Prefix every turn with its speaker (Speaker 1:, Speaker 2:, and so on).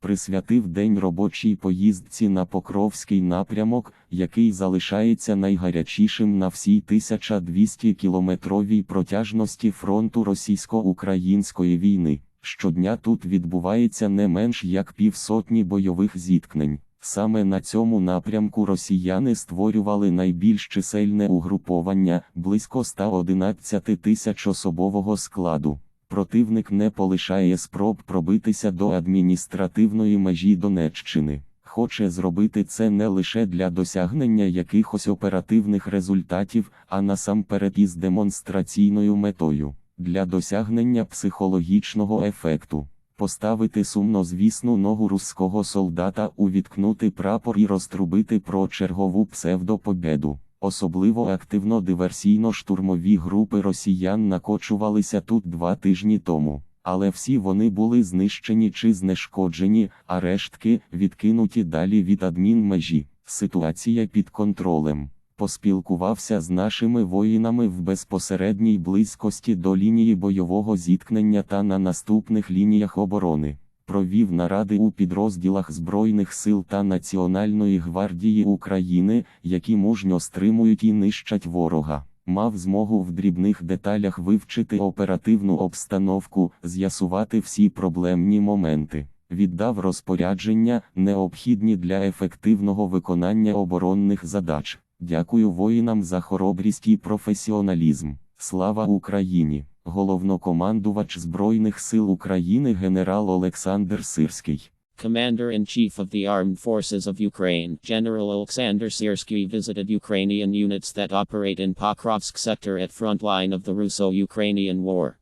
Speaker 1: присвятив день робочій поїздці на Покровський напрямок, який залишається найгарячішим на всій 1200 кілометровій протяжності фронту російсько-української війни. Щодня тут відбувається не менш як півсотні бойових зіткнень. Саме на цьому напрямку росіяни створювали найбільш чисельне угруповання близько 111 тисяч особового складу. Противник не полишає спроб пробитися до адміністративної межі Донеччини. Хоче зробити це не лише для досягнення якихось оперативних результатів, а насамперед із демонстраційною метою для досягнення психологічного ефекту. Поставити сумнозвісну ногу руського солдата, увіткнути прапор і розтрубити про чергову псевдопобеду. Особливо активно диверсійно-штурмові групи росіян накочувалися тут два тижні тому, але всі вони були знищені чи знешкоджені, а рештки відкинуті далі від адмінмежі. Ситуація під контролем. Поспілкувався з нашими воїнами в безпосередній близькості до лінії бойового зіткнення та на наступних лініях оборони. Провів наради у підрозділах Збройних сил та Національної гвардії України, які мужньо стримують і нищать ворога. Мав змогу в дрібних деталях вивчити оперативну обстановку, з'ясувати всі проблемні моменти. Віддав розпорядження, необхідні для ефективного виконання оборонних задач. Дякую воїнам за хоробрість і професіоналізм. Слава Україні! Головнокомандувач Збройних сил України генерал Олександр Сирський.
Speaker 2: Commander-in-Chief of the Armed Forces of Ukraine, General Alexander Syrsky visited Ukrainian units that operate in Pokrovsk sector at front line of the Russo-Ukrainian War.